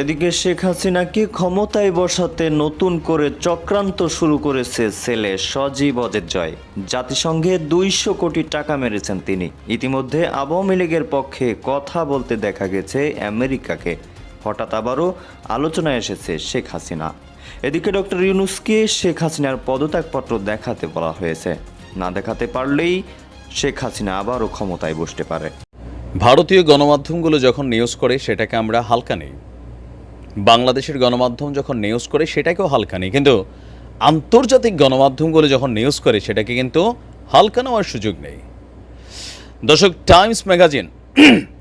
এদিকে শেখ হাসিনাকে ক্ষমতায় বসাতে নতুন করে চক্রান্ত শুরু করেছে ছেলে সজীব অজের জয়। জাতিসংঘে দুইশো কোটি টাকা মেরেছেন তিনি। ইতিমধ্যে আওয়ামী লীগের পক্ষে কথা বলতে দেখা গেছে আমেরিকাকে। হঠাৎ আবারও আলোচনায় এসেছে শেখ হাসিনা। এদিকে ডক্টর ইউনুসকে শেখ হাসিনার পদত্যাগপত্র দেখাতে বলা হয়েছে। না দেখাতে পারলেই শেখ হাসিনা আবারও ক্ষমতায় বসতে পারে। ভারতীয় গণমাধ্যমগুলো যখন নিউজ করে, সেটাকে আমরা হালকা নেই। বাংলাদেশের গণমাধ্যম যখন নিউজ করে, সেটাকেও হালকা নেই। কিন্তু আন্তর্জাতিক গণমাধ্যমগুলো যখন নিউজ করে, সেটাকে কিন্তু হালকা নেওয়ার সুযোগ নেই। দর্শক টাইমস ম্যাগাজিন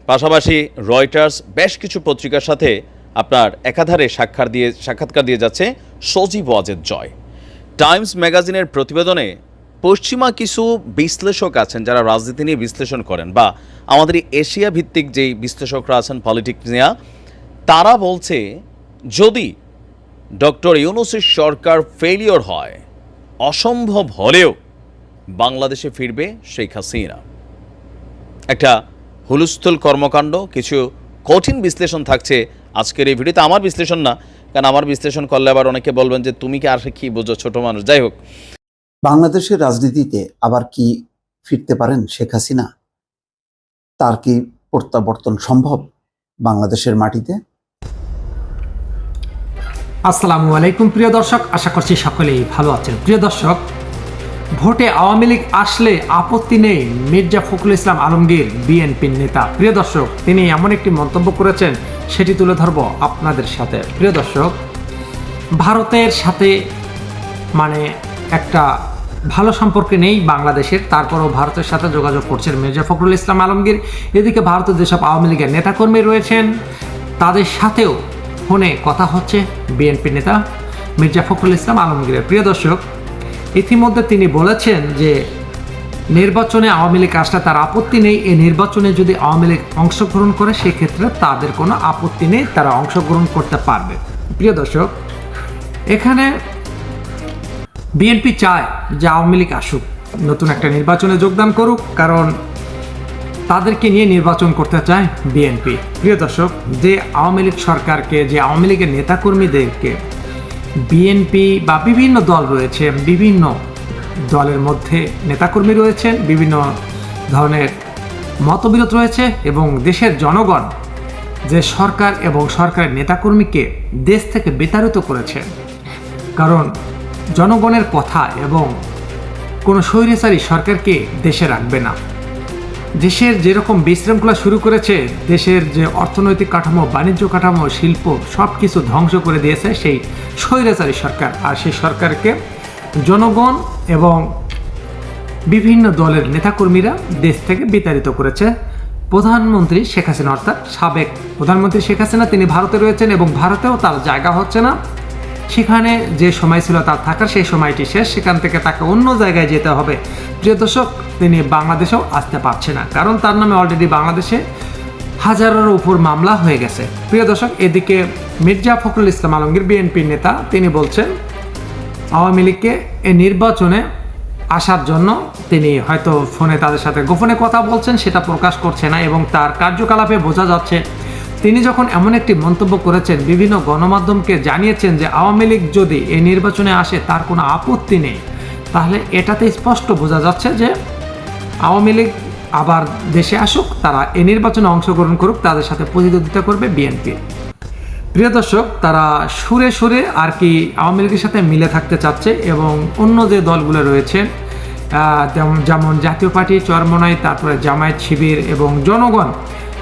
পাশাপাশি রয়টার্স বেশ কিছু পত্রিকার সাথে আপনার একাধারে সাক্ষাৎ দিয়ে, সাক্ষাৎকার দিয়ে যাচ্ছে সজীব ওয়াজেদ জয়। টাইমস ম্যাগাজিনের প্রতিবেদনে পশ্চিমা কিছু বিশ্লেষক আছেন যারা রাজনীতি নিয়ে বিশ্লেষণ করেন বা আমাদের এশিয়া ভিত্তিক যেই বিশ্লেষকরা আছেন পলিটিক্স নিয়ে, তারা বলছে যদি ডক্টর ইউনুসের সরকার ফেলিওর হয়, অসম্ভব হলেও বাংলাদেশে ফিরবে শেখ হাসিনা। একটা হুলস্থুল কর্মকাণ্ড, কিছু কঠিন বিশ্লেষণ থাকছে আজকের এই ভিডিওতে। আমার বিশ্লেষণ না, কারণ আমার বিশ্লেষণ করলে আবার অনেকে বলবেন যে, তুমি কি আর কি বোঝো ছোট মানুষ? যাই হোক। বাংলাদেশের রাজনীতিতে আবার কি ফিরতে পারেন শেখ হাসিনা? তার কি প্রত্যাবর্তন সম্ভব বাংলাদেশের মাটিতে? আসসালামু আলাইকুম, প্রিয় দর্শক। আশা করছি সকলেই ভালো আছেন। প্রিয় দর্শক, ভোটে আওয়ামী লীগ আসলে আপত্তি নেই মির্জা ফখরুল ইসলাম আলমগীর, বিএনপির নেতা। প্রিয় দর্শক, তিনি এমন একটি মন্তব্য করেছেন, সেটি তুলে ধরবো আপনাদের সাথে। প্রিয় দর্শক, ভারতের সাথে মানে একটা ভালো সম্পর্কে নেই বাংলাদেশের, তারপরও ভারতের সাথে যোগাযোগ করছেন মির্জা ফখরুল ইসলাম আলমগীর। এদিকে ভারতের যেসব আওয়ামী লীগের নেতাকর্মী রয়েছেন, তাদের সাথেও ফোনে কথা হচ্ছে বিএনপি নেতা মির্জা ফখরুল ইসলাম আলমগীরের। প্রিয় দর্শক, ইতিমধ্যে তিনি বলেছেন যে নির্বাচনে আওয়ামী লীগ আসলে তার আপত্তি নেই। এই নির্বাচনে যদি আওয়ামী লীগ অংশগ্রহণ করে, সেক্ষেত্রে তাদের কোনো আপত্তি নেই, তারা অংশগ্রহণ করতে পারবে। প্রিয় দর্শক, এখানে বিএনপি চায় যে আওয়ামী লীগ আসুক, নতুন একটা নির্বাচনে যোগদান করুক, কারণ তাদেরকে নিয়ে নির্বাচন করতে চায় বিএনপি প্রিয় দর্শক, যে আওয়ামী লীগ সরকারকে, যে আওয়ামী লীগের নেতাকর্মীদেরকে বিএনপি বা বিভিন্ন দল রয়েছে, বিভিন্ন দলের মধ্যে নেতাকর্মী রয়েছেন, বিভিন্ন ধরনের মতবিরোধ রয়েছে এবং দেশের জনগণ যে সরকার এবং সরকারের নেতাকর্মীকে দেশ থেকে বিতাড়িত করেছে। কারণ জনগণের কথা এবং কোনো স্বৈরাচারী সরকারকে দেশে রাখবে না। দেশের যেরকম বিশৃঙ্খলা শুরু করেছে, দেশের যে অর্থনৈতিক কাঠামো, বাণিজ্য কাঠামো, শিল্প সব কিছু ধ্বংস করে দিয়েছে সেই স্বৈরাচারী সরকার। আর সেই সরকারকে জনগণ এবং বিভিন্ন দলের নেতাকর্মীরা দেশ থেকে বিতাড়িত করেছে। প্রধানমন্ত্রী শেখ হাসিনা, অর্থাৎ সাবেক প্রধানমন্ত্রী শেখ হাসিনা, তিনি ভারতে রয়েছেন এবং ভারতেও তার জায়গা হচ্ছে না। সেখানে যে সময় ছিল তার থাকার সেই সময়টি শেষ। সেখান থেকে তাকে অন্য জায়গায় যেতে হবে। প্রিয় দর্শক, তিনি বাংলাদেশেও আসতে পারছে না, কারণ তার নামে অলরেডি বাংলাদেশে হাজারের উপর মামলা হয়ে গেছে। প্রিয় দর্শক, এদিকে মির্জা ফখরুল ইসলাম আলমগীর, বিএনপির নেতা, তিনি বলছেন, আওয়ামী লীগকে এই নির্বাচনে আসার জন্য তিনি হয়তো ফোনে তাদের সাথে গোপনে কথা বলছেন, সেটা প্রকাশ করছে না এবং তার কার্যকলাপে বোঝা যাচ্ছে তিনি যখন এমন একটি মন্তব্য করেছেন, বিভিন্ন গণমাধ্যমকে জানিয়েছেন যে আওয়ামী লীগ যদি এই নির্বাচনে আসে, তার কোনো আপত্তি নেই। তাহলে এটাতে স্পষ্ট বোঝা যাচ্ছে যে আওয়ামী লীগ আবার দেশে আসুক, তারা এই নির্বাচনে অংশগ্রহণ করুক, তাদের সাথে প্রতিদ্বন্দ্বিতা করবে বিএনপি। প্রিয় দর্শক, তারা সুরে সুরে আর কি আওয়ামী লীগের সাথে মিলে থাকতে চাচ্ছে এবং অন্য যে দলগুলো রয়েছে যেমন- যেমন জাতীয় পার্টি, চরমনাই, তারপরে জামায়াত শিবির এবং জনগণ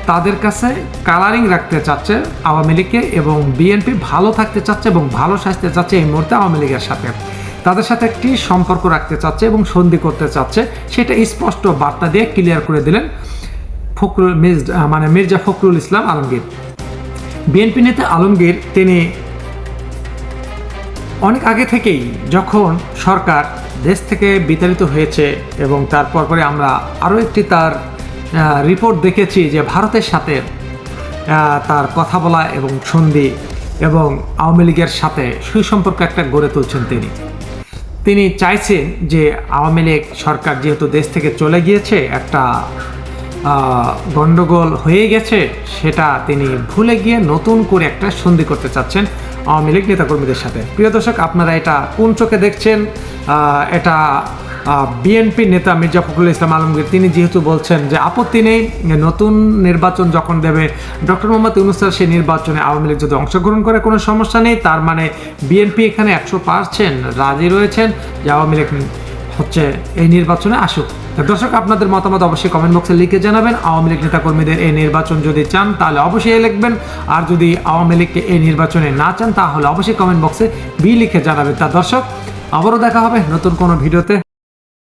তাদের কাছে কালারিং রাখতে চাচ্ছে আওয়ামী লীগকে এবং বিএনপি ভালো থাকতে চাচ্ছে এবং ভালো সাজতে চাচ্ছে এই মুহূর্তে আওয়ামী লীগের সাথে। তাদের সাথে একটি সম্পর্ক রাখতে চাচ্ছে এবং সন্ধি করতে চাচ্ছে। সেটা স্পষ্ট বার্তা দিয়ে ক্লিয়ার করে দিলেন ফখরুল মির্জ মানে মির্জা ফখরুল ইসলাম আলমগীর। বিএনপি নেতা আলমগীর, তিনি অনেক আগে থেকেই যখন সরকার দেশ থেকে বিতাড়িত হয়েছে এবং তারপর পরে আমরা আরও একটি তার রিপোর্ট দেখেছি যে ভারতের সাথে তার কথা বলা এবং সন্ধি এবং আওয়ামী লীগের সাথে সুসম্পর্ক একটা গড়ে তুলছেন তিনি। তিনি চাইছেন যে আওয়ামী লীগ সরকার যেহেতু দেশ থেকে চলে গিয়েছে একটা আহ, গন্ডগোল হয়ে গেছে সেটা তিনি ভুলে গিয়ে নতুন করে একটা সন্ধি করতে চাচ্ছেন আওয়ামী লীগ নেতাকর্মীদের সাথে। প্রিয় দর্শক আপনারা এটা কোন চোখে দেখছেন? এটা বিএনপি নেতা মির্জা ফখরুল ইসলাম আলমগীর, তিনি যেহেতু বলছেন যে আপত্তি নেই, নতুন নির্বাচন যখন দেবে, ডক্টর মোহাম্মদ ইউনুস স্যার সেই নির্বাচনে আওয়ামী লীগ যদি অংশগ্রহণ করে, কোনো সমস্যা নেই। তার মানে বিএনপি এখানে একশো পার্সেন্ট রাজি রয়েছেন যে আওয়ামী লীগ হচ্ছে এই নির্বাচনে আসুক। দর্শক, আপনাদের মতামত অবশ্যই কমেন্ট বক্সে লিখে জানাবেন। আওয়ামী লীগ নেতাকর্মীদের এই নির্বাচন যদি চান, তাহলে অবশ্যই লিখবেন। আর যদি আওয়ামী লীগকে এই নির্বাচনে না চান, তাহলে অবশ্যই কমেন্ট বক্সে বি লিখে জানাবেন। তা দর্শক, আবারও দেখা হবে নতুন কোনো ভিডিওতে।